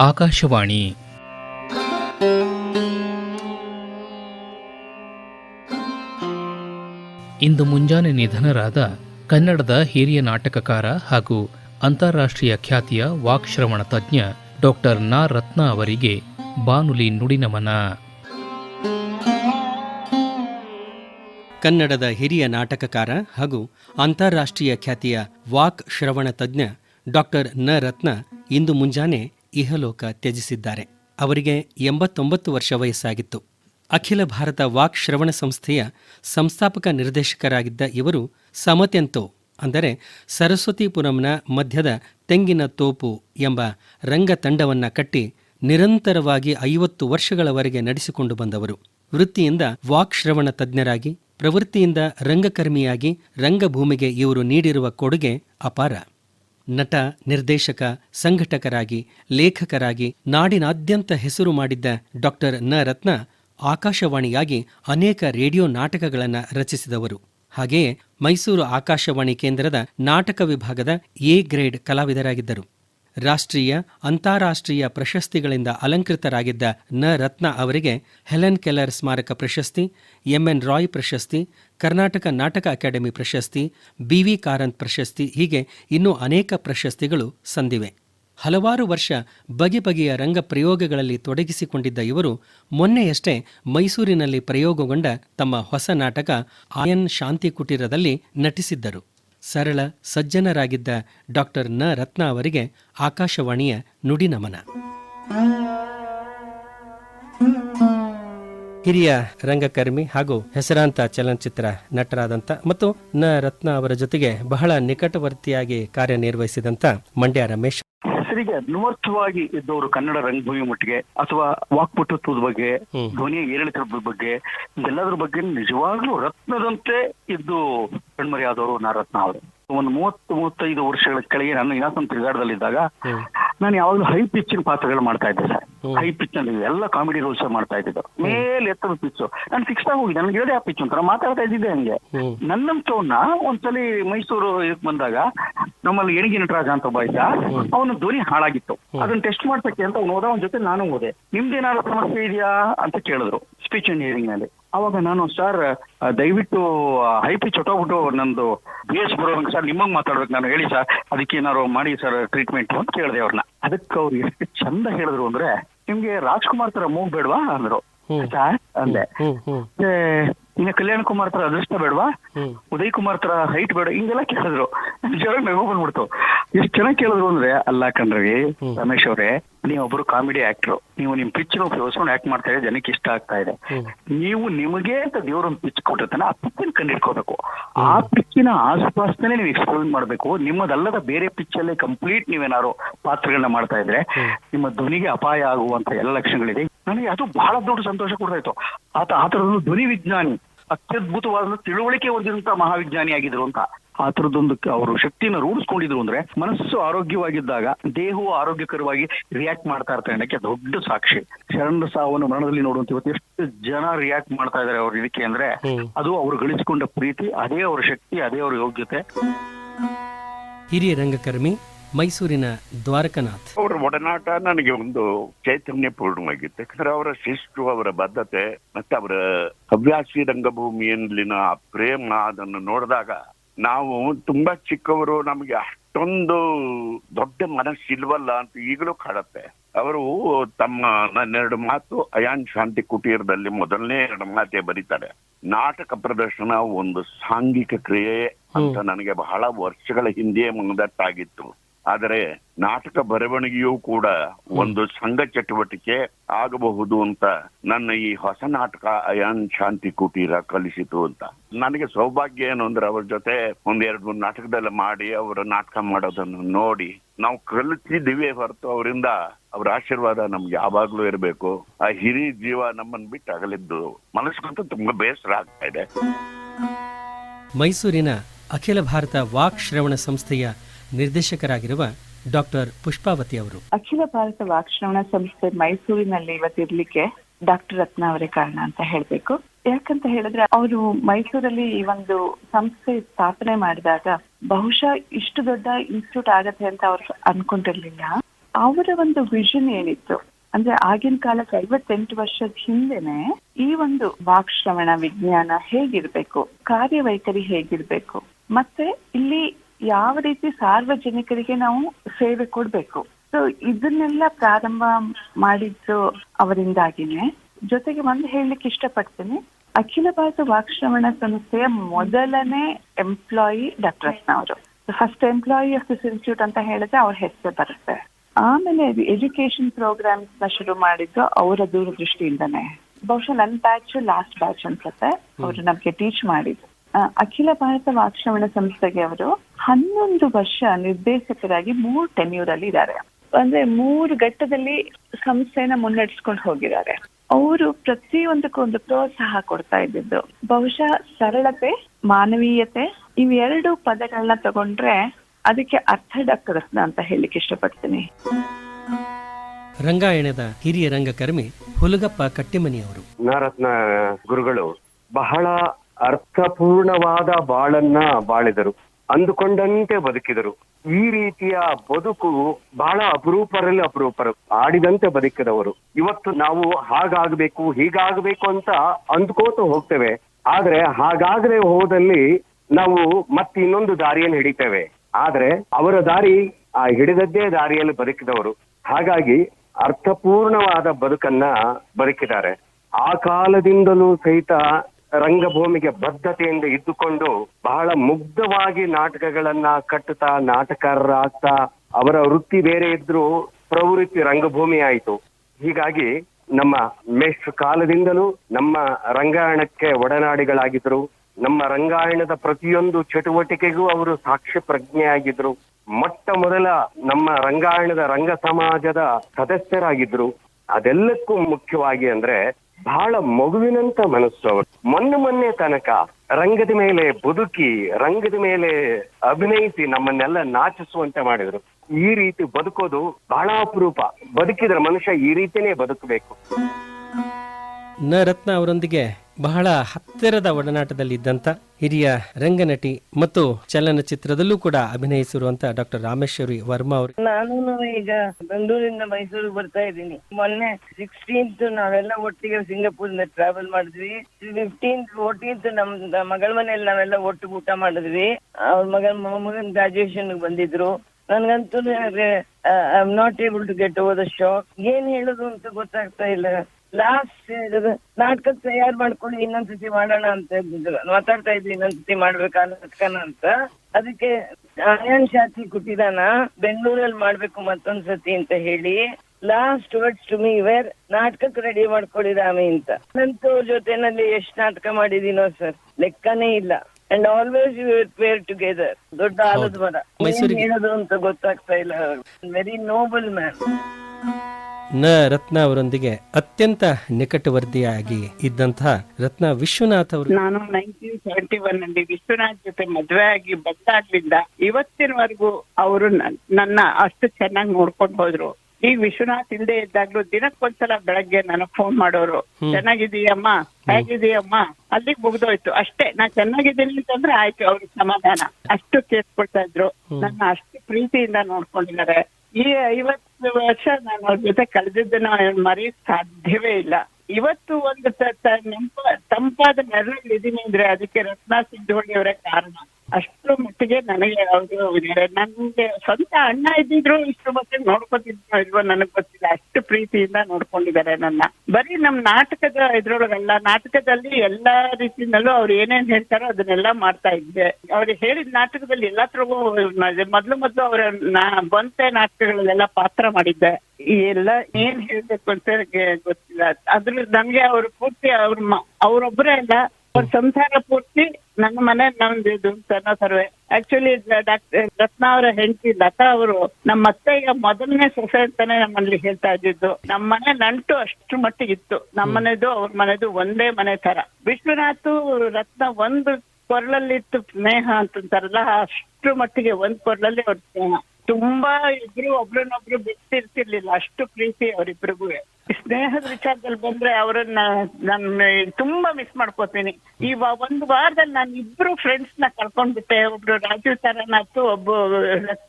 ಆಕಾಶವಾಣಿ. ಇಂದು ಮುಂಜಾನೆ ನಿಧನರಾದ ಕನ್ನಡದ ಹಿರಿಯ ನಾಟಕಕಾರ ಹಾಗೂ ಅಂತಾರಾಷ್ಟ್ರೀಯ ಖ್ಯಾತಿಯ ವಾಕ್ಶ್ರವಣ ತಜ್ಞ ಡಾಕ್ಟರ್ ನಾ. ರತ್ನ ಅವರಿಗೆ ಬಾನುಲಿ ನುಡಿನಮನ. ಕನ್ನಡದ ಹಿರಿಯ ನಾಟಕಕಾರ ಹಾಗೂ ಅಂತಾರಾಷ್ಟ್ರೀಯ ಖ್ಯಾತಿಯ ವಾಕ್ ಶ್ರವಣ ತಜ್ಞ ಡಾಕ್ಟರ್ನ. ರತ್ನ ಇಂದು ಮುಂಜಾನೆ ಇಹಲೋಕ ತ್ಯಜಿಸಿದ್ದಾರೆ. ಅವರಿಗೆ ಎಂಬತ್ತೊಂಬತ್ತು ವರ್ಷ ವಯಸ್ಸಾಗಿತ್ತು. ಅಖಿಲ ಭಾರತ ವಾಕ್ ಶ್ರವಣ ಸಂಸ್ಥೆಯ ಸಂಸ್ಥಾಪಕ ನಿರ್ದೇಶಕರಾಗಿದ್ದ ಇವರು ಸಮತೆಂತೋ ಅಂದರೆ ಸರಸ್ವತಿಪುರಂನ ಮಧ್ಯದ ತೆಂಗಿನ ತೋಪು ಎಂಬ ರಂಗ ರಂಗತಂಡವನ್ನ ಕಟ್ಟಿ ನಿರಂತರವಾಗಿ ಐವತ್ತು ವರ್ಷಗಳವರೆಗೆ ನಡೆಸಿಕೊಂಡು ಬಂದವರು. ವೃತ್ತಿಯಿಂದ ವಾಕ್ ಶ್ರವಣ ತಜ್ಞರಾಗಿ, ಪ್ರವೃತ್ತಿಯಿಂದ ರಂಗಕರ್ಮಿಯಾಗಿ, ರಂಗಭೂಮಿಗೆ ಇವರು ನೀಡಿರುವ ಕೊಡುಗೆ ಅಪಾರ. ನಟ, ನಿರ್ದೇಶಕ, ಸಂಘಟಕರಾಗಿ, ಲೇಖಕರಾಗಿ ನಾಡಿನಾದ್ಯಂತ ಹೆಸರು ಮಾಡಿದ್ದ ಡಾಕ್ಟರ್ನ. ರತ್ನ ಆಕಾಶವಾಣಿಯಾಗಿ ಅನೇಕ ರೇಡಿಯೋ ನಾಟಕಗಳನ್ನು ರಚಿಸಿದವರು. ಹಾಗೆಯೇ ಮೈಸೂರು ಆಕಾಶವಾಣಿ ಕೇಂದ್ರದ ನಾಟಕ ವಿಭಾಗದ ಎ ಗ್ರೇಡ್ ಕಲಾವಿದರಾಗಿದ್ದರು. ರಾಷ್ಟ್ರೀಯ, ಅಂತಾರಾಷ್ಟ್ರೀಯ ಪ್ರಶಸ್ತಿಗಳಿಂದ ಅಲಂಕೃತರಾಗಿದ್ದ ನ. ರತ್ನ ಅವರಿಗೆ ಹೆಲೆನ್ ಕೆಲ್ಲರ್ ಸ್ಮಾರಕ ಪ್ರಶಸ್ತಿ ಎಂಎನ್ ರಾಯ್ ಪ್ರಶಸ್ತಿ ಕರ್ನಾಟಕ ನಾಟಕ ಅಕಾಡೆಮಿ ಪ್ರಶಸ್ತಿ ಬಿವಿ ಕಾರಂತ್ ಪ್ರಶಸ್ತಿ ಹೀಗೆ ಇನ್ನೂ ಅನೇಕ ಪ್ರಶಸ್ತಿಗಳು ಸಂದಿವೆ. ಹಲವಾರು ವರ್ಷ ಬಗೆ ಬಗೆಯ ರಂಗ ಪ್ರಯೋಗಗಳಲ್ಲಿ ತೊಡಗಿಸಿಕೊಂಡಿದ್ದ ಇವರು ಮೊನ್ನೆಯಷ್ಟೇ ಮೈಸೂರಿನಲ್ಲಿ ಪ್ರಯೋಗಗೊಂಡ ತಮ್ಮ ಹೊಸ ನಾಟಕ ಆಯನ್ ಶಾಂತಿ ಕುಟೀರದಲ್ಲಿ ನಟಿಸಿದ್ದರು. ಸರಳ, ಸಜ್ಜನರಾಗಿದ್ದ ಡಾಕ್ಟರ್ನ ರತ್ನ ಅವರಿಗೆ ಆಕಾಶವಾಣಿಯ ನುಡಿ ನಮನ ಹಿರಿಯ ರಂಗಕರ್ಮಿ ಹಾಗೂ ಹೆಸರಾಂತ ಚಲನಚಿತ್ರ ನಟರಾದಂತ ಮತ್ತು ನ ರತ್ನ ಅವರ ಜೊತೆಗೆ ಬಹಳ ನಿಕಟವರ್ತಿಯಾಗಿ ಕಾರ್ಯನಿರ್ವಹಿಸಿದಂತ ಮಂಡ್ಯ ರಮೇಶ್ ಹೆಸರಿಗೆ ಅನ್ವರ್ಥವಾಗಿ ಇದ್ದವರು ಕನ್ನಡ ರಂಗಭೂಮಿ ಮಟ್ಟಿಗೆ ಅಥವಾ ವಾಕ್ಪಟುತ್ವದ ಬಗ್ಗೆ. ಧ್ವನಿಯ ಏರಿಳಿತದ ಬಗ್ಗೆ ಎಲ್ಲದರ ಬಗ್ಗೆ ನಿಜವಾಗ್ಲೂ ರತ್ನದಂತೆ ಇದ್ದು ಕಣ್ಮರೆಯಾದವರು ನಾ ರತ್ನ ಅವರು ಒಂದು ಮೂವತ್ತು ಮೂವತ್ತೈದು ವರ್ಷಗಳ ಕೆಳಗೆ ನಾನು ಇನಾಸಂ ತಿರುಗಾಡದಲ್ಲಿದ್ದಾಗ. ನಾನು ಯಾವಾಗಲೂ ಹೈ ಪಿಚ್ಚಿನ ಪಾತ್ರಗಳು ಮಾಡ್ತಾ ಇದ್ದೆ ಸರ್. ಹೈ ಪಿಚ್ನಲ್ಲಿ ಎಲ್ಲ ಕಾಮಿಡಿ ರೋಲ್ಸ್ ಮಾಡ್ತಾ ಇದ್ದಿದ್ದು. ಮೇಲೆ ಎತ್ತರ ಪಿಚ್ಚು ನಾನು ಫಿಕ್ಸ್ ಆಗಿ ಹೋಗಿ ನನಗೆ ಹೇಳಿದೆ ಆ ಪಿಚ್ ಅಂತ ಮಾತಾಡ್ತಾ ಇದ್ದಿದ್ದೆ ಹಂಗೆ. ನನ್ನ ಟೋನ್ನ ಒಂದ್ಸಲಿ ಮೈಸೂರು ಇದಕ್ಕೆ ಬಂದಾಗ ನಮ್ಮಲ್ಲಿ ಎಣಗಿ ನಟರಾಜ ಅಂತ ಒಬ್ಬ ಇದ್ದ. ಅವನ ಧ್ವನಿ ಹಾಳಾಗಿತ್ತು. ಅದನ್ನ ಟೆಸ್ಟ್ ಮಾಡ್ಸಕ್ಕೆ ಅಂತ ಅವ್ನು ಹೋದ. ಅವನ ಜೊತೆ ನಾನು ಹೋದೆ. ನಿಮ್ದೇನಾದ್ರು ಸಮಸ್ಯೆ ಇದೆಯಾ ಅಂತ ಕೇಳಿದ್ರು. ಸ್ಪೀಚ್ ಅಂಡ್ ಹಿಯರಿಂಗ್ನಲ್ಲಿ ಅವಾಗ ನಾನು ಸರ್ ದಯವಿಟ್ಟು ಹೈ ಪಿಚ್ ಹೊಟ್ಟೋಗ್ಬಿಟ್ಟು ನಂದು ಬಿ ಎಸ್ ಬರೋಂಗ್ ಸರ್ ನಿಮ್ಮಂಗ್ ಮಾತಾಡ್ಬೇಕು ನಾನು. ಹೇಳಿ ಸರ್ ಅದಕ್ಕೆ ಏನಾರು ಮಾಡಿ ಸರ್ ಟ್ರೀಟ್ಮೆಂಟ್ ಅಂತ ಕೇಳಿದೆ ಅವ್ರನ್ನ ಅದಕ್ಕೆ ಅವ್ರು ಎಷ್ಟು ಚಂದ ಹೇಳಿದ್ರು ಅಂದ್ರೆ ನಿಮ್ಗೆ ರಾಜ್ಕುಮಾರ್ ತರ ಮೂಗ್ ಬೇಡವಾ? ಅಂದ್ರು. ಸರ್ ಅಂದೆ. ಇನ್ನು ಕಲ್ಯಾಣ್ ಕುಮಾರ್ ತರ ಅದೃಷ್ಟ ಬೇಡವಾ? ಉದಯ್ ಕುಮಾರ್ ತರ ಹೈಟ್ ಬೇಡ ಹಿಂಗೆಲ್ಲ ಕೇಳಿದ್ರು. ಜ್ವರ ನಗು ಬಂದ್ಬಿಡ್ತು. ಎಷ್ಟು ಚೆನ್ನಾಗಿ ಕೇಳಿದ್ರು ಅಂದ್ರೆ ಅಲ್ಲ ಕಣ್ರಿ. ರಮೇಶ್ ಅವರೇ ನೀವೊಬ್ರು ಕಾಮಿಡಿ ಆಕ್ಟರ್ ನೀವು ನಿಮ್ ಪಿಚ್ ಉಪಯೋಗಿಸ್ಕೊಂಡು ಆಕ್ಟ್ ಮಾಡ್ತಾ ಇದ್ರೆ ಜನಕ್ಕೆ ಇಷ್ಟ ಆಗ್ತಾ ಇದೆ. ನೀವು ನಿಮಗೆ ಅಂತ ದೇವ್ರೊಂದು ಪಿಚ್ ಕೊಟ್ಟಿರ್ತಾನೆ ಆ ಪಿಚ್ಚನ್ನು ಕಂಡಿಡ್ಕೋಬೇಕು ಆ ಪಿಚ್ಚಿನ ಆಸ್ಪಾಸ್ನೇ ನೀವು ಎಕ್ಸ್ಪ್ಲೋರ್ ಮಾಡಬೇಕು. ನಿಮ್ಮದಲ್ಲದ ಬೇರೆ ಪಿಚ್ ಅಲ್ಲಿ ಕಂಪ್ಲೀಟ್ ನೀವೇನಾದ್ರು ಪಾತ್ರಗಳನ್ನ ಮಾಡ್ತಾ ಇದ್ರೆ ನಿಮ್ಮ ಧ್ವನಿಗೆ ಅಪಾಯ ಆಗುವಂತ ಎಲ್ಲ ಲಕ್ಷಣಗಳಿದೆ. ನನಗೆ ಅದು ಬಹಳ ದೊಡ್ಡ ಸಂತೋಷ ಕೊಡ್ತಾ ಇತ್ತು. ಆತ ಆ ತರದೊಂದು ಧ್ವನಿ ವಿಜ್ಞಾನಿ ಅತ್ಯದ್ಭುತವಾದ ತಿಳುವಳಿಕೆ ಹೊಂದಿದಂತ ಮಹಾವಿಜ್ಞಾನಿ ಆಗಿದ್ರು ಅಂತ. ಆ ತರದೊಂದು ಅವರು ಶಕ್ತಿಯನ್ನ ರೂಢಿಸ್ಕೊಂಡಿದ್ರು ಅಂದ್ರೆ ಮನಸ್ಸು ಆರೋಗ್ಯವಾಗಿದ್ದಾಗ ದೇಹವು ಆರೋಗ್ಯಕರವಾಗಿ ರಿಯಾಕ್ಟ್ ಮಾಡ್ತಾ ಇರ್ತಾರೆ ಅನ್ನಕ್ಕೆ ದೊಡ್ಡ ಸಾಕ್ಷಿ. ಶರಣ ಸಾವನ್ನು ಮರಣದಲ್ಲಿ ನೋಡುವಂತ ಇವತ್ತು ಎಷ್ಟು ಜನ ರಿಯಾಕ್ಟ್ ಮಾಡ್ತಾ ಇದಾರೆ ಅವ್ರ ಇದಕ್ಕೆ ಅಂದ್ರೆ ಅದು ಅವರು ಗಳಿಸಿಕೊಂಡ ಪ್ರೀತಿ ಅದೇ ಅವರ ಶಕ್ತಿ ಅದೇ ಅವರ ಯೋಗ್ಯತೆ. ಹಿರಿಯ ರಂಗಕರ್ಮಿ ಮೈಸೂರಿನ ದ್ವಾರಕನಾಥ್. ಅವರ ಒಡನಾಟ ನನಗೆ ಒಂದು ಚೈತನ್ಯ ಪೂರ್ಣವಾಗಿತ್ತು. ಯಾಕಂದ್ರೆ ಅವರ ಶಿಸ್ತು ಅವರ ಬದ್ಧತೆ ಮತ್ತೆ ಅವರ ಹವ್ಯಾಸಿ ರಂಗಭೂಮಿಯಲ್ಲಿನ ಆ ಪ್ರೇಮ ಅದನ್ನು ನೋಡಿದಾಗ ನಾವು ತುಂಬಾ ಚಿಕ್ಕವರು ನಮಗೆ ಅಷ್ಟೊಂದು ದೊಡ್ಡ ಮನಸ್ಸಿಲ್ವಲ್ಲ ಅಂತ ಈಗಲೂ ಕಾಡತ್ತೆ ಅವರು ತಮ್ಮ ನನ್ನೆರಡು ಮಾತು ಅಯಾನ್ ಶಾಂತಿ ಕುಟೀರದಲ್ಲಿ ಮೊದಲನೇ ಎರಡು ಮಾತೆ ಬರೀತಾರೆ. ನಾಟಕ ಪ್ರದರ್ಶನ ಒಂದು ಸಾಂಘಿಕ ಕ್ರಿಯೆ ಅಂತ ನನಗೆ ಬಹಳ ವರ್ಷಗಳ ಹಿಂದೆ ಮುಂದಟ್ಟಾಗಿತ್ತು. ಆದರೆ ನಾಟಕ ಬರವಣಿಗೆಯೂ ಕೂಡ ಒಂದು ಸಂಘ ಚಟುವಟಿಕೆ ಆಗಬಹುದು ಅಂತ ನನ್ನ ಈ ಹೊಸ ನಾಟಕ ಅಯಾನ್ ಶಾಂತಿ ಕುಟೀರ ಕಲಿಸಿತು ಅಂತ. ನನಗೆ ಸೌಭಾಗ್ಯ ಏನು ಅಂದ್ರೆ ಅವ್ರ ಜೊತೆ ಒಂದೆರಡು ಎರಡ್ ಮೂರು ನಾಟಕದಲ್ಲಿ ಮಾಡಿ ಅವರ ನಾಟಕ ಮಾಡೋದನ್ನು ನೋಡಿ ನಾವು ಕಲಿತಿದ್ದೀವಿ ಹೊರತು ಅವರಿಂದ ಅವ್ರ ಆಶೀರ್ವಾದ ನಮ್ಗೆ ಯಾವಾಗ್ಲೂ ಇರಬೇಕು. ಆ ಹಿರಿ ಜೀವ ನಮ್ಮನ್ನ ಬಿಟ್ಟು ಅಗಲಿದ್ದು ಮನಸ್ಸಿಗಂತೂ ತುಂಬಾ ಬೇಸರ ಆಗ್ತಾ ಇದೆ. ಮೈಸೂರಿನ ಅಖಿಲ ಭಾರತ ವಾಕ್ ಶ್ರವಣ ಸಂಸ್ಥೆಯ ನಿರ್ದೇಶಕರಾಗಿರುವ ಡಾಕ್ಟರ್ ಪುಷ್ಪಾವತಿ ಅವರು. ಅಖಿಲ ಭಾರತ ವಾಕ್ಶ್ರವಣ ಸಂಸ್ಥೆ ಮೈಸೂರಿನಲ್ಲಿ ಇವತ್ತಿರ್ಲಿಕ್ಕೆ ಡಾಕ್ಟರ್ ರತ್ನ ಅವರೇ ಕಾರಣ ಅಂತ ಹೇಳ್ಬೇಕು. ಯಾಕಂತ ಹೇಳಿದ್ರೆ ಅವರು ಮೈಸೂರಲ್ಲಿ ಈ ಒಂದು ಸಂಸ್ಥೆ ಸ್ಥಾಪನೆ ಮಾಡಿದಾಗ ಬಹುಶಃ ಇಷ್ಟು ದೊಡ್ಡ ಇನ್ಸ್ಟಿಟ್ಯೂಟ್ ಆಗತ್ತೆ ಅಂತ ಅವ್ರು ಅನ್ಕೊಂಡಿರ್ಲಿಲ್ಲ. ಅವರ ಒಂದು ವಿಷನ್ ಏನಿತ್ತು? ಅಂದ್ರೆ ಆಗಿನ ಕಾಲಕ್ಕೆ ಐವತ್ತೆಂಟು ವರ್ಷದ ಹಿಂದೆನೆ ಈ ಒಂದು ವಾಕ್ಶ್ರವಣ ವಿಜ್ಞಾನ ಹೇಗಿರ್ಬೇಕು? ಕಾರ್ಯವೈಖರಿ ಹೇಗಿರ್ಬೇಕು? ಮತ್ತೆ ಇಲ್ಲಿ ಯಾವ ರೀತಿ ಸಾರ್ವಜನಿಕರಿಗೆ ನಾವು ಸೇವೆ ಕೊಡ್ಬೇಕು. ಸೊ ಇದನ್ನೆಲ್ಲ ಪ್ರಾರಂಭ ಮಾಡಿದ್ದು ಅವರಿಂದಾಗಿನೇ. ಜೊತೆಗೆ ಒಂದು ಹೇಳಲಿಕ್ಕೆ ಇಷ್ಟಪಡ್ತೀನಿ ಅಖಿಲ ಭಾರತ ವಾಕ್ಶ್ರವಣ ಸಂಸ್ಥೆಯ ಮೊದಲನೇ ಎಂಪ್ಲಾಯಿ ಡಾಕ್ಟರ್ ರತ್ನ ಅವರು. First employee of this institute ಅಂತ ಹೇಳಿದ್ರೆ ಅವ್ರ ಹೆಸರು ಬರುತ್ತೆ. ಆಮೇಲೆ ಎಜುಕೇಶನ್ ಪ್ರೋಗ್ರಾಮ್ಸ್ನ ಶುರು ಮಾಡಿದ್ದು ಅವರ ದೂರದೃಷ್ಟಿಯಿಂದನೇ. ಬಹುಶಃ ನನ್ನ ಬ್ಯಾಚ್ ಲಾಸ್ಟ್ ಬ್ಯಾಚ್ ಅನ್ಸುತ್ತೆ. ಅವರು ನಮ್ಗೆ ಟೀಚ್ ಮಾಡಿದ್ರು ಅಖಿಲ ಭಾರತ ವಾಕ್ಶ್ರವಣ ಸಂಸ್ಥೆಗೆ ಅವರು ಹನ್ನೊಂದು ವರ್ಷ ನಿರ್ದೇಶಕರಾಗಿ ಮೂರು ಟೆನ್ಯೂರ್ ಅಲ್ಲಿ ಇದ್ದಾರೆ. ಅಂದ್ರೆ ಮೂರು ಘಟ್ಟದಲ್ಲಿ ಸಂಸ್ಥೆನ ಮುನ್ನಡೆಸ್ಕೊಂಡು ಹೋಗಿದ್ದಾರೆ. ಅವರು ಪ್ರತಿಯೊಂದಕ್ಕೂ ಒಂದು ಪ್ರೋತ್ಸಾಹ ಕೊಡ್ತಾ ಇದ್ದಿದ್ದು. ಬಹುಶಃ ಸರಳತೆ ಮಾನವೀಯತೆ ಇವೆರಡು ಪದಗಳನ್ನ ತಗೊಂಡ್ರೆ ಅದಕ್ಕೆ ಅರ್ಥ ಡಾಕ್ಟರ್ ರತ್ನ ಅಂತ ಹೇಳಿಕ್ ಇಷ್ಟಪಡ್ತೀನಿ. ರಂಗಾಯಣದ ಹಿರಿಯ ರಂಗಕರ್ಮಿ ಹುಲಗಪ್ಪ ಕಟ್ಟಿಮನಿಯವರು. ನರತ್ನ ಗುರುಗಳು ಬಹಳ ಅರ್ಥಪೂರ್ಣವಾದ ಬಾಳನ್ನ ಬಾಳಿದರು. ಅಂದುಕೊಂಡಂತೆ ಬದುಕಿದರು. ಈ ರೀತಿಯ ಬದುಕು ಬಹಳ ಅಪರೂಪರಲ್ಲಿ ಅಪರೂಪರು. ಆಡಿದಂತೆ ಬದುಕಿದವರು. ಇವತ್ತು ನಾವು ಹಾಗಾಗಬೇಕು, ಹೀಗಾಗಬೇಕು ಅಂತ ಅಂದ್ಕೋತ ಹೋಗ್ತೇವೆ. ಆದ್ರೆ ಹಾಗಾಗದೆ ಹೋದಲ್ಲಿ ನಾವು ಮತ್ತೆ ಇನ್ನೊಂದು ದಾರಿಯನ್ನು ಹಿಡಿತೇವೆ. ಆದ್ರೆ ಅವರ ದಾರಿ, ಆ ಹಿಡಿದದ್ದೇ ದಾರಿಯಲ್ಲಿ ಬದುಕಿದವರು. ಹಾಗಾಗಿ ಅರ್ಥಪೂರ್ಣವಾದ ಬದುಕನ್ನ ಬದುಕಿದ್ದಾರೆ. ಆ ಕಾಲದಿಂದಲೂ ಸಹಿತ ರಂಗಭೂಮಿಗೆ ಬದ್ಧತೆಯಿಂದ ಇದ್ದುಕೊಂಡು ಬಹಳ ಮುಗ್ಧವಾಗಿ ನಾಟಕಗಳನ್ನ ಕಟ್ಟುತ್ತಾ ನಾಟಕರಾಗ್ತಾ ಅವರ ವೃತ್ತಿ ಬೇರೆ ಇದ್ರು ಪ್ರವೃತ್ತಿ ರಂಗಭೂಮಿ ಆಯಿತು. ಹೀಗಾಗಿ ನಮ್ಮ ಮೇಷ್ಟ್ರ ಕಾಲದಿಂದಲೂ ನಮ್ಮ ರಂಗಾಯಣಕ್ಕೆ ಒಡನಾಡಿಗಳಾಗಿದ್ರು. ನಮ್ಮ ರಂಗಾಯಣದ ಪ್ರತಿಯೊಂದು ಚಟುವಟಿಕೆಗೂ ಅವರು ಸಾಕ್ಷ್ಯ ಪ್ರಜ್ಞೆಯಾಗಿದ್ರು. ಮೊಟ್ಟ ಮೊದಲ ನಮ್ಮ ರಂಗಾಯಣದ ರಂಗ ಸಮಾಜದ ಸದಸ್ಯರಾಗಿದ್ರು. ಅದೆಲ್ಲಕ್ಕೂ ಮುಖ್ಯವಾಗಿ ಅಂದ್ರೆ ಬಹಳ ಮಗುವಿನಂತ ಮನಸ್ಸು ಅವರು ಮೊನ್ನೆ ಮೊನ್ನೆ ತನಕ ರಂಗದ ಮೇಲೆ ಬದುಕಿ, ರಂಗದ ಮೇಲೆ ಅಭಿನಯಿಸಿ ನಮ್ಮನ್ನೆಲ್ಲ ನಾಚಿಸುವಂತೆ ಮಾಡಿದ್ರು. ಈ ರೀತಿ ಬದುಕೋದು ಬಹಳ ಅಪರೂಪ. ಬದುಕಿದ್ರೆ ಮನುಷ್ಯ ಈ ರೀತಿನೇ ಬದುಕಬೇಕು. ನ ರತ್ನ ಅವರೊಂದಿಗೆ ಬಹಳ ಹತ್ತಿರದ ಒಡನಾಟದಲ್ಲಿದ್ದಂಥ ಹಿರಿಯ ರಂಗನಟಿ ಮತ್ತು ಚಲನಚಿತ್ರದಲ್ಲೂ ಕೂಡ ಅಭಿನಯಿಸಿರುವಂತ ಡಾಕ್ಟರ್ ರಾಮೇಶ್ವರಿ ವರ್ಮಾ ಅವರು. ನಾನು ಈಗ ಬೆಂಗಳೂರಿಂದ ಮೈಸೂರಿಗೆ ಬರ್ತಾ ಇದ್ದೀನಿ. ಮೊನ್ನೆ ಸಿಕ್ಸ್ಟೀನ್ತ್ ನಾವೆಲ್ಲ ಒಟ್ಟಿಗೆ ಸಿಂಗಾಪುರ್ ಟ್ರಾವೆಲ್ ಮಾಡಿದ್ವಿ. ಫಿಫ್ಟೀನ್ತ್ ಫೋರ್ಟೀನ್ತ್ ನಮ್ ಮಗಳ ಮನೆಯಲ್ಲಿ ನಾವೆಲ್ಲ ಒಟ್ಟು ಊಟ ಮಾಡಿದ್ವಿ. ಅವ್ರ ಮಗನ್ ಗ್ರಾಜುಯೇಷನ್ ಬಂದಿದ್ರು. ನನ್ಗಂತೂ not able to get over the shock ಏನ್ ಹೇಳುದು ಅಂತ ಗೊತ್ತಾಗ್ತಾ ಇಲ್ಲ. ಲಾಸ್ಟ್ ನಾಟಕ ತಯಾರು ಮಾಡ್ಕೊಂಡು ಇನ್ನೊಂದ್ಸತಿ ಮಾಡೋಣ ಅಂತ ಇದ್ದಿದ್ರು. ಮಾತಾಡ್ತಾ ಇದ್ವಿ ಇನ್ನೊಂದ್ಸತಿ ಮಾಡ್ಬೇಕಾ ನಾಟಕನ ಅಂತ. ಅದಕ್ಕೆ ಆಯಾನ್ ಶಾತಿ ಕುಟ್ಟಿದಾನ ಬೆಂಗಳೂರಲ್ಲಿ ಮಾಡ್ಬೇಕು ಮತ್ತೊಂದ್ಸತಿ ಅಂತ ಹೇಳಿ last words to me were ನಾಟಕಕ್ಕೆ ರೆಡಿ ಮಾಡ್ಕೊಳ್ಳಿ ರಾಮಿ ಅಂತ. ನಂತೂ ಜೊತೆನಲ್ಲಿ ಎಷ್ಟ್ ನಾಟಕ ಮಾಡಿದೀನೋ ಸರ್ ಲೆಕ್ಕನೇ ಇಲ್ಲ. And always you were together ದೊಡ್ಡ ಆಲದ ಮರ. ಹೇಳೋದು ಅಂತ ಗೊತ್ತಾಗ್ತಾ ಇಲ್ಲ. ವೆರಿ ನೋಬಲ್ ಮ್ಯಾನ್ ನ ರತ್ನ ಅವರೊಂದಿಗೆ ಅತ್ಯಂತ ನಿಕಟವರ್ತಿಯಾಗಿ ಇದ್ದಂತಹ ರತ್ನ ವಿಶ್ವನಾಥ್ ಅವರು. ನಾನು ನೈನ್ಟೀನ್ ಸೆವೆಂಟಿ ಒನ್ ಅಲ್ಲಿ ವಿಶ್ವನಾಥ್ ಜೊತೆ ಮದುವೆ ಆಗಿ ಬಂದಾಗ್ಲಿಂದ ಇವತ್ತಿನವರೆಗೂ ಅವರು ನನ್ನ ಅಷ್ಟು ಚೆನ್ನಾಗಿ ನೋಡ್ಕೊಂಡು ಹೋದ್ರು. ಈ ವಿಶ್ವನಾಥ್ ಇಲ್ಲದೆ ಇದ್ದಾಗ್ಲೂ ದಿನಕ್ಕೊಂದ್ಸಲ ಬೆಳಗ್ಗೆ ನನಗ್ ಫೋನ್ ಮಾಡೋರು. ಚೆನ್ನಾಗಿದೀಯಮ್ಮ ಹೇಗಿದೀಯಮ್ಮ ಅಲ್ಲಿಗೆ ಮುಗ್ದೋಯ್ತು. ಅಷ್ಟೇ ನಾ ಚೆನ್ನಾಗಿದ್ದೀನಿ ಅಂತಂದ್ರೆ ಆಯ್ತು ಅವ್ರಿಗೆ ಸಮಾಧಾನ. ಅಷ್ಟು ಕೇಳ್ಕೊಳ್ತಾ ಇದ್ರು. ನನ್ನ ಅಷ್ಟು ಪ್ರೀತಿಯಿಂದ ನೋಡ್ಕೊಂಡಿದ್ದಾರೆ. ಈ ಐವತ್ತು ವರ್ಷ ನಾನು ಅವ್ರ ಜೊತೆ ಕಳೆದಿದ್ದನ್ನ ಮರೆಯ ಸಾಧ್ಯವೇ ಇಲ್ಲ. ಇವತ್ತು ಒಂದು ತ- ತ- ನೆಂಪ ತಂಪಾದ ನೆರಳಲ್ಲಿ ಇದ್ದೀನಿ ಅಂದ್ರೆ ಅದಕ್ಕೆ ರತ್ನ ಅವರೇ ಕಾರಣ. ಅಷ್ಟರ ಮಟ್ಟಿಗೆ ನನಗೆ ಅವರು ನನಗೆ ಸ್ವಂತ ಅಣ್ಣ ಇದ್ದಿದ್ರು ಇಷ್ಟು ಮಟ್ಟಿಗೆ ನೋಡ್ಕೊತಿದ್ರು ಇಲ್ವೋ ನನಗ್ ಗೊತ್ತಿಲ್ಲ. ಅಷ್ಟು ಪ್ರೀತಿಯಿಂದ ನೋಡ್ಕೊಂಡಿದ್ದಾರೆ ನನ್ನ. ಬರೀ ನಮ್ ನಾಟಕದ ಇದ್ರೊಳಗಲ್ಲ, ನಾಟಕದಲ್ಲಿ ಎಲ್ಲಾ ರೀತಿಯಿಂದಲೂ ಅವ್ರು ಏನೇನ್ ಹೇಳ್ತಾರೋ ಅದನ್ನೆಲ್ಲ ಮಾಡ್ತಾ ಇದ್ದೆ. ಅವ್ರು ಹೇಳಿದ ನಾಟಕದಲ್ಲಿ ಎಲ್ಲಾತ್ರಗೂ ಮೊದ್ಲು ಮೊದ್ಲು ಅವರ ಬಂತೆ ನಾಟಕಗಳಲ್ಲೆಲ್ಲ ಪಾತ್ರ ಮಾಡಿದ್ದೆ. ಎಲ್ಲ ಏನ್ ಹೇಳ್ಬೇಕು ಅಂತ ಗೊತ್ತಿಲ್ಲ. ಅದ್ರ ನಮ್ಗೆ ಅವ್ರು ಪೂರ್ತಿ ಅವ್ರ ಅವ್ರೊಬ್ರೆ ಅಲ್ಲ ಅವ್ರ ಸಂಸಾರ ಪೂರ್ತಿ ನನ್ನ ಮನೆ ನಮ್ದು ಇದು ಅನ್ನೋ ಸರ್ವೆ. ಆಕ್ಚುಲಿ ಡಾಕ್ಟರ್ ರತ್ನ ಅವರ ಹೆಂಡತಿ ಲತಾ ಅವರು ನಮ್ಮ ಅತ್ತೆಗೆ ಮೊದಲನೇ ಸೊಸೆ ಅಂತಾನೆ ನಮ್ಮಲ್ಲಿ ಹೇಳ್ತಾ ಇದ್ದಿದ್ದು. ನಮ್ಮ ಮನೆ ನಂಟು ಅಷ್ಟು ಮಟ್ಟಿಗೆ ಇತ್ತು. ನಮ್ಮ ಮನೆದು ಅವ್ರ ಮನೆದು ಒಂದೇ ಮನೆ ತರ ವಿಶ್ವನಾಥ್ ರತ್ನ ಒಂದು ಕೊರಳಲ್ಲಿತ್ತು ಸ್ನೇಹ ಅಂತಂತಾರಲ್ಲ ಅಷ್ಟು ಮಟ್ಟಿಗೆ ಒಂದ್ ಕೊರಳಲ್ಲಿ ಅವ್ರ ಸ್ನೇಹ. ತುಂಬಾ ಇಬ್ರು ಒಬ್ರನ್ನೊಬ್ರು ಬಿಟ್ಟಿರ್ತಿರ್ಲಿಲ್ಲ. ಅಷ್ಟು ಪ್ರೀತಿ ಅವರಿಬ್ರಿಗೂ ಸ್ನೇಹದ ವಿಚಾರದಲ್ಲಿ ಬಂದ್ರೆ ಅವರನ್ನ ನಾನು ತುಂಬಾ ಮಿಸ್ ಮಾಡ್ಕೋತೀನಿ. ಈ ಒಂದು ವಾರದಲ್ಲಿ ನಾನು ಇಬ್ರು ಫ್ರೆಂಡ್ಸ್ನ ಕಳ್ಕೊಂಡ್ಬಿಟ್ಟೆ ಒಬ್ರು ರಾಜೀವ್ ತಾರಾನಾಥ್ ಒಬ್ಬ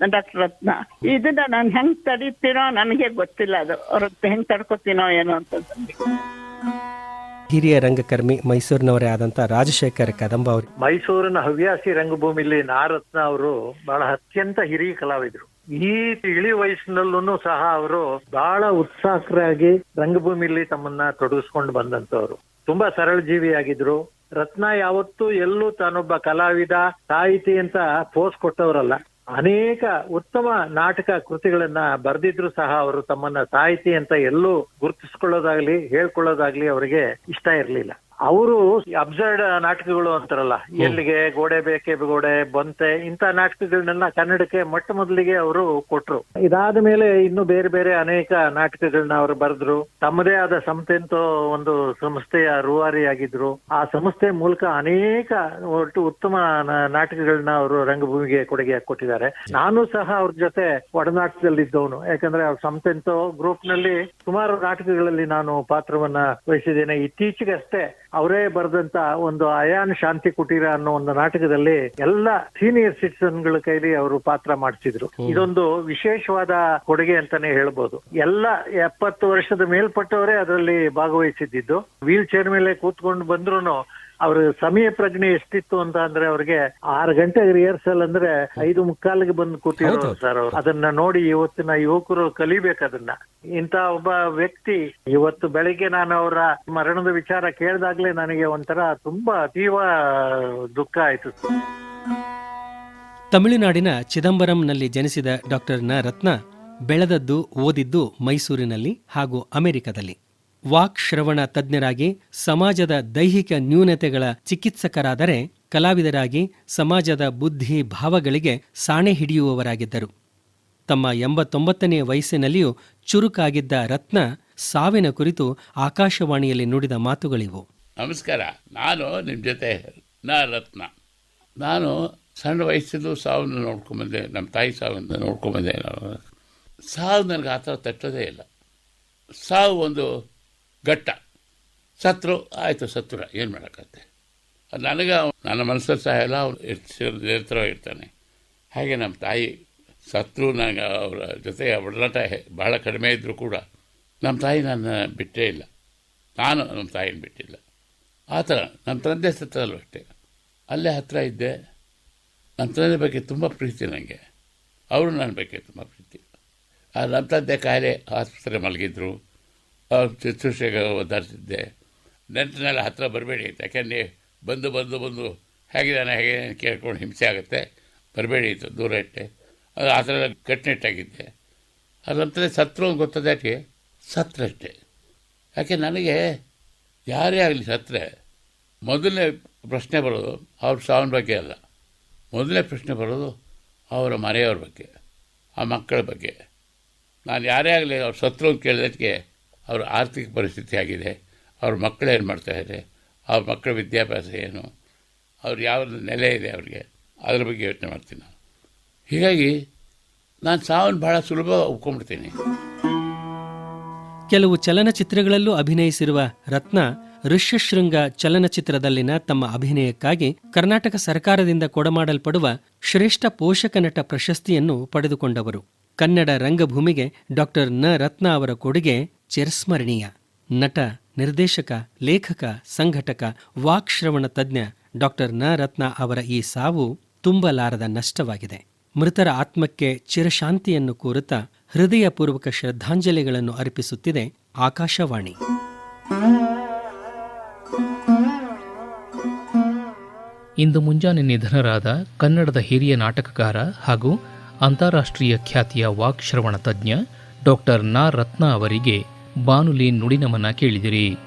ಡಾಕ್ಟರ್ ರತ್ನ. ಇದನ್ನ ನಾನು ಹೆಂಗ್ ತಡೀತೀನೋ ನನಗೆ ಗೊತ್ತಿಲ್ಲ ಅದು. ಅವ್ರ ಹೆಂಗ್ ತಡ್ಕೋತೀನೋ ಏನೋ ಅಂತ ಹಿರಿಯ ರಂಗಕರ್ಮಿ ಮೈಸೂರಿನವರೇ ಆದಂತ ರಾಜಶೇಖರ್ ಕದಂಬ ಅವರು. ಮೈಸೂರಿನ ಹವ್ಯಾಸಿ ರಂಗಭೂಮಿಲಿ ನಾರತ್ನ ಅವರು ಬಹಳ ಅತ್ಯಂತ ಹಿರಿಯ ಕಲಾವಿದರು. ಈ ಇಳಿ ವಯಸ್ಸಿನಲ್ಲೂ ಸಹ ಅವರು ಬಹಳ ಉತ್ಸಾಹಕರಾಗಿ ರಂಗಭೂಮಿಲಿ ತಮ್ಮನ್ನ ತೊಡಗಿಸ್ಕೊಂಡು ಬಂದಂತವ್ರು ತುಂಬಾ ಸರಳ ಜೀವಿಯಾಗಿದ್ರು ರತ್ನ ಯಾವತ್ತೂ ಎಲ್ಲೂ ತಾನೊಬ್ಬ ಕಲಾವಿದ, ಸಾಹಿತಿ ಅಂತ ಪೋಸ್ ಕೊಟ್ಟವರಲ್ಲ. ಅನೇಕ ಉತ್ತಮ ನಾಟಕ ಕೃತಿಗಳನ್ನ ಬರೆದಿದ್ರು ಸಹ ಅವರು ತಮ್ಮನ್ನ ಸಾಹಿತಿ ಅಂತ ಎಲ್ಲೂ ಗುರುತಿಸ್ಕೊಳ್ಳೋದಾಗ್ಲಿ, ಹೇಳ್ಕೊಳ್ಳೋದಾಗ್ಲಿ ಅವರಿಗೆ ಇಷ್ಟ ಇರಲಿಲ್ಲ. ಅವರು ಅಬ್ಸರ್ಡ್ ನಾಟಕಗಳು ಅಂತಾರಲ್ಲ ಎಲ್ಲಿಗೆ ಗೋಡೆ ಬೇಕೆ ಗೋಡೆ ಬಂತೆ ಇಂತ ನಾಟಕಗಳನ್ನೆಲ್ಲ ಕನ್ನಡಕ್ಕೆ ಮೊಟ್ಟ ಮೊದಲಿಗೆ ಅವರು ಕೊಟ್ರು. ಇದಾದ ಮೇಲೆ ಇನ್ನು ಬೇರೆ ಬೇರೆ ಅನೇಕ ನಾಟಕಗಳನ್ನ ಅವರು ಬರೆದ್ರು. ತಮ್ಮದೇ ಆದ ಸಂಸ್ಥೆಂತೋ ಒಂದು ಸಂಸ್ಥೆಯ ರೂವಾರಿ ಆಗಿದ್ರು. ಆ ಸಂಸ್ಥೆ ಮೂಲಕ ಅನೇಕ ಒಟ್ಟು ಉತ್ತಮ ನಾಟಕಗಳನ್ನ ಅವರು ರಂಗಭೂಮಿಗೆ ಕೊಡುಗೆ ಕೊಟ್ಟಿದ್ದಾರೆ. ನಾನು ಸಹ ಅವ್ರ ಜೊತೆ ಒಡನಾಟದಲ್ಲಿದ್ದವನು ಯಾಕಂದ್ರೆ ಅವ್ರ ಸಂಸ್ಥೆಂತೋ ಗ್ರೂಪ್ನಲ್ಲಿ ಸುಮಾರು ನಾಟಕಗಳಲ್ಲಿ ನಾನು ಪಾತ್ರವನ್ನ ವಹಿಸಿದ್ದೇನೆ. ಇತ್ತೀಚೆಗಷ್ಟೇ ಅವರೇ ಬರೆದಂತ ಒಂದು ಅಯಾನ್ ಶಾಂತಿ ಕುಟೀರ ಅನ್ನೋ ಒಂದು ನಾಟಕದಲ್ಲಿ ಎಲ್ಲ ಸೀನಿಯರ್ ಸಿಟಿಸನ್ಗಳ ಕೈಲಿ ಅವರು ಪಾತ್ರ ಮಾಡಿಸಿದ್ರು. ಇದೊಂದು ವಿಶೇಷವಾದ ಕೊಡುಗೆ ಅಂತಾನೆ ಹೇಳ್ಬೋದು. ಎಲ್ಲ ಎಪ್ಪತ್ತು ವರ್ಷದ ಮೇಲ್ಪಟ್ಟವರೇ ಅದರಲ್ಲಿ ಭಾಗವಹಿಸಿದ್ದು ವೀಲ್ ಚೇರ್ ಮೇಲೆ ಕೂತ್ಕೊಂಡು ಬಂದ್ರು ಅವ್ರ ಸಮಯ ಪ್ರಜ್ಞೆ ಎಷ್ಟಿತ್ತು ಅಂತ ಅಂದ್ರೆ ಅವ್ರಿಗೆ ಆರು ಗಂಟೆ ರಿಹರ್ಸಲ್ ಅಂದ್ರೆ ಐದು ಮುಕ್ಕಾಲಿಗೆ ಬಂದು ಕೂತಿರೋರು ಸರ್ ಅವ್ರು. ಅದನ್ನ ನೋಡಿ ಇವತ್ತಿನ ಯುವಕರು ಕಲಿಬೇಕು ಅದನ್ನ. ಇಂತ ಒಬ್ಬ ವ್ಯಕ್ತಿ ಇವತ್ತು ಬೆಳಿಗ್ಗೆ ನಾನು ಅವರ ಮರಣದ ವಿಚಾರ ಕೇಳಿದಾಗ್ಲೇ ನನಗೆ ಒಂಥರ ತುಂಬಾ ಅತೀವ ದುಃಖ ಆಯ್ತು. ತಮಿಳುನಾಡಿನ ಚಿದಂಬರಂನಲ್ಲಿ ಜನಿಸಿದ ಡಾಕ್ಟರ್ನ ರತ್ನ ಬೆಳೆದದ್ದು ಓದಿದ್ದು ಮೈಸೂರಿನಲ್ಲಿ ಹಾಗೂ ಅಮೆರಿಕದಲ್ಲಿ. ವಾಕ್ ಶ್ರವಣ ತಜ್ಞರಾಗಿ ಸಮಾಜದ ದೈಹಿಕ ನ್ಯೂನತೆಗಳ ಚಿಕಿತ್ಸಕರಾದರೆ ಕಲಾವಿದರಾಗಿ, ಸಮಾಜದ ಬುದ್ಧಿ ಭಾವಗಳಿಗೆ ಸಾಣೆ ಹಿಡಿಯುವವರಾಗಿದ್ದರು. ತಮ್ಮ ಎಂಬತ್ತೊಂಬತ್ತನೇ ವಯಸ್ಸಿನಲ್ಲಿಯೂ ಚುರುಕಾಗಿದ್ದ ರತ್ನ ಸಾವಿನ ಕುರಿತು ಆಕಾಶವಾಣಿಯಲ್ಲಿ ನುಡಿದ ಮಾತುಗಳಿವು. ನಮಸ್ಕಾರ. ನಾನು ನಿಮ್ಮ ಜೊತೆ ನಾ ರತ್ನ. ನಾನು ಸಣ್ಣ ವಯಸ್ಸಿದ್ದು ಸಾವನ್ನು ನೋಡ್ಕೊಂಬಂದೆ ನಮ್ಮ ತಾಯಿ ಸಾವನ್ನು ನೋಡ್ಕೊಂಬಂದೆ ನಾನು. ಸಾವು ನನಗೆ ಆ ಥರ ತಟ್ಟೋದೇ ಇಲ್ಲ. ಸಾವು ಒಂದು ಘಟ್ಟ. ಸತ್ರು, ಆಯಿತು ಸತ್ರು, ಏನು ಮಾಡೋಕ್ಕತ್ತೆ ನನಗೆ ನನ್ನ ಮನಸ್ಸಲ್ಲಿ ಸಹ ಎಲ್ಲ ಅವ್ರು ಎಷ್ಟು ಇರ್ತಾನೆ ಹಾಗೆ ನಮ್ಮ ತಾಯಿ, ಸತ್ರು ನನಗೆ ಅವರ ಜೊತೆ ಒಡನಾಟ ಬಹಳ ಕಡಿಮೆ ಇದ್ದರೂ ಕೂಡ ನಮ್ಮ ತಾಯಿ ನನ್ನ ಬಿಟ್ಟೇ ಇಲ್ಲ. ನಾನು ನಮ್ಮ ತಾಯಿನ ಬಿಟ್ಟಿಲ್ಲ. ಆ ಥರ ನಮ್ಮ ತಂದೆ ಸತ್ತಲ್ಲೂ ಅಷ್ಟೇ. ಅಲ್ಲೇ ಹತ್ತಿರ ಇದ್ದೆ. ನನ್ನ ತಂದೆ ಬಗ್ಗೆ ತುಂಬ ಪ್ರೀತಿ ನನಗೆ. ಅವರು ನನ್ನ ಬಗ್ಗೆ ತುಂಬ ಪ್ರೀತಿ. ಆ ನಮ್ಮ ತಂದೆ ಕಾಯಿಲೆ ಆಸ್ಪತ್ರೆ ಮಲಗಿದ್ರು. ಶುಶ್ರೂಷೆಗೆ ಒದ್ದಾಡ್ತಿದ್ದೆ. ನೆಂಟನೆಲ್ಲ ಹತ್ತಿರ ಬರಬೇಡಿ ಅಂತ ಯಾಕೆಂದರೆ ಬಂದು ಬಂದು ಬಂದು ಹೇಗಿದ್ದಾನೆ ಹೇಗೆ ಕೇಳ್ಕೊಂಡು ಹಿಂಸೆ ಆಗುತ್ತೆ. ಬರಬೇಡಿ ಅಂತ ದೂರ ಇಟ್ಟೆ. ಅದು ಆ ಥರ ಕಟ್ಟುನಿಟ್ಟಾಗಿದ್ದೆ ಅದು ನಮ್ಮ ತಂದೆ ಸತ್ರು ಅಂತ ಗೊತ್ತದೆ ಯಾಕೆ? ಸತ್ರಷ್ಟೇ ಯಾಕೆ ನನಗೆ ಯಾರೇ ಆಗಲಿ ಸತ್ರೆ, ಮೊದಲನೇ ಪ್ರಶ್ನೆ ಬರೋದು ಅವ್ರ ಸಾವಿನ ಬಗ್ಗೆ ಅಲ್ಲ. ಮೊದಲನೇ ಪ್ರಶ್ನೆ ಬರೋದು ಅವರ ಮನೆಯವ್ರ ಬಗ್ಗೆ, ಆ ಮಕ್ಕಳ ಬಗ್ಗೆ. ನಾನು ಯಾರೇ ಆಗಲಿ ಅವ್ರ ಸತ್ರು ಅಂತ ಕೇಳಿದಕ್ಕೆ ಅವ್ರ ಆರ್ಥಿಕ ಪರಿಸ್ಥಿತಿ ಆಗಿದೆ ಅವ್ರ ಮಕ್ಕಳು ಏನು ಮಾಡ್ತಾಯಿದ್ದಾರೆ ಅವ್ರ ಮಕ್ಕಳ ವಿದ್ಯಾಭ್ಯಾಸ ಏನು, ಅವ್ರು ಯಾವ ನೆಲೆ ಇದೆ ಅವ್ರಿಗೆ, ಅದ್ರ ಬಗ್ಗೆ ಯೋಚನೆ ಮಾಡ್ತೀನಿ ನಾನು. ಹೀಗಾಗಿ ನಾನು ಸಾವನ್ನು ಭಾಳ ಸುಲಭ ಒಪ್ಕೊಂಡ್ಬಿಡ್ತೀನಿ. ಕೆಲವು ಚಲನಚಿತ್ರಗಳಲ್ಲೂ ಅಭಿನಯಿಸಿರುವ ರತ್ನ ಋಷ್ಯಶೃಂಗ ಚಲನಚಿತ್ರದಲ್ಲಿನ ತಮ್ಮ ಅಭಿನಯಕ್ಕಾಗಿ ಕರ್ನಾಟಕ ಸರ್ಕಾರದಿಂದ ಕೊಡಮಾಡಲ್ಪಡುವ ಶ್ರೇಷ್ಠ ಪೋಷಕ ನಟ ಪ್ರಶಸ್ತಿಯನ್ನು ಪಡೆದುಕೊಂಡವರು. ಕನ್ನಡ ರಂಗಭೂಮಿಗೆ ಡಾಕ್ಟರ್ನ ರತ್ನ ಅವರ ಕೊಡುಗೆ ಚಿರಸ್ಮರಣೀಯ ನಟ, ನಿರ್ದೇಶಕ, ಲೇಖಕ, ಸಂಘಟಕ ವಾಕ್ಶ್ರವಣ ತಜ್ಞ ಡಾಕ್ಟರ್ನ. ರತ್ನ ಅವರ ಈ ಸಾವು ತುಂಬಲಾರದ ನಷ್ಟವಾಗಿದೆ. ಮೃತರ ಆತ್ಮಕ್ಕೆ ಚಿರಶಾಂತಿಯನ್ನು ಕೋರುತ್ತಾ ಹೃದಯಪೂರ್ವಕ ಶ್ರದ್ಧಾಂಜಲಿಗಳನ್ನು ಅರ್ಪಿಸುತ್ತಿದೆ ಆಕಾಶವಾಣಿ. ಇಂದು ಮುಂಜಾನೆ ನಿಧನರಾದ ಕನ್ನಡದ ಹಿರಿಯ ನಾಟಕಕಾರ ಹಾಗೂ ಅಂತಾರಾಷ್ಟ್ರೀಯ ಖ್ಯಾತಿಯ ವಾಕ್ಶ್ರವಣ ತಜ್ಞ ಡಾಕ್ಟರ್ ನಾ. ರತ್ನ ಅವರಿಗೆ ಬಾನುಲಿ ನುಡಿನಮನ ಕೇಳಿದಿರಿ.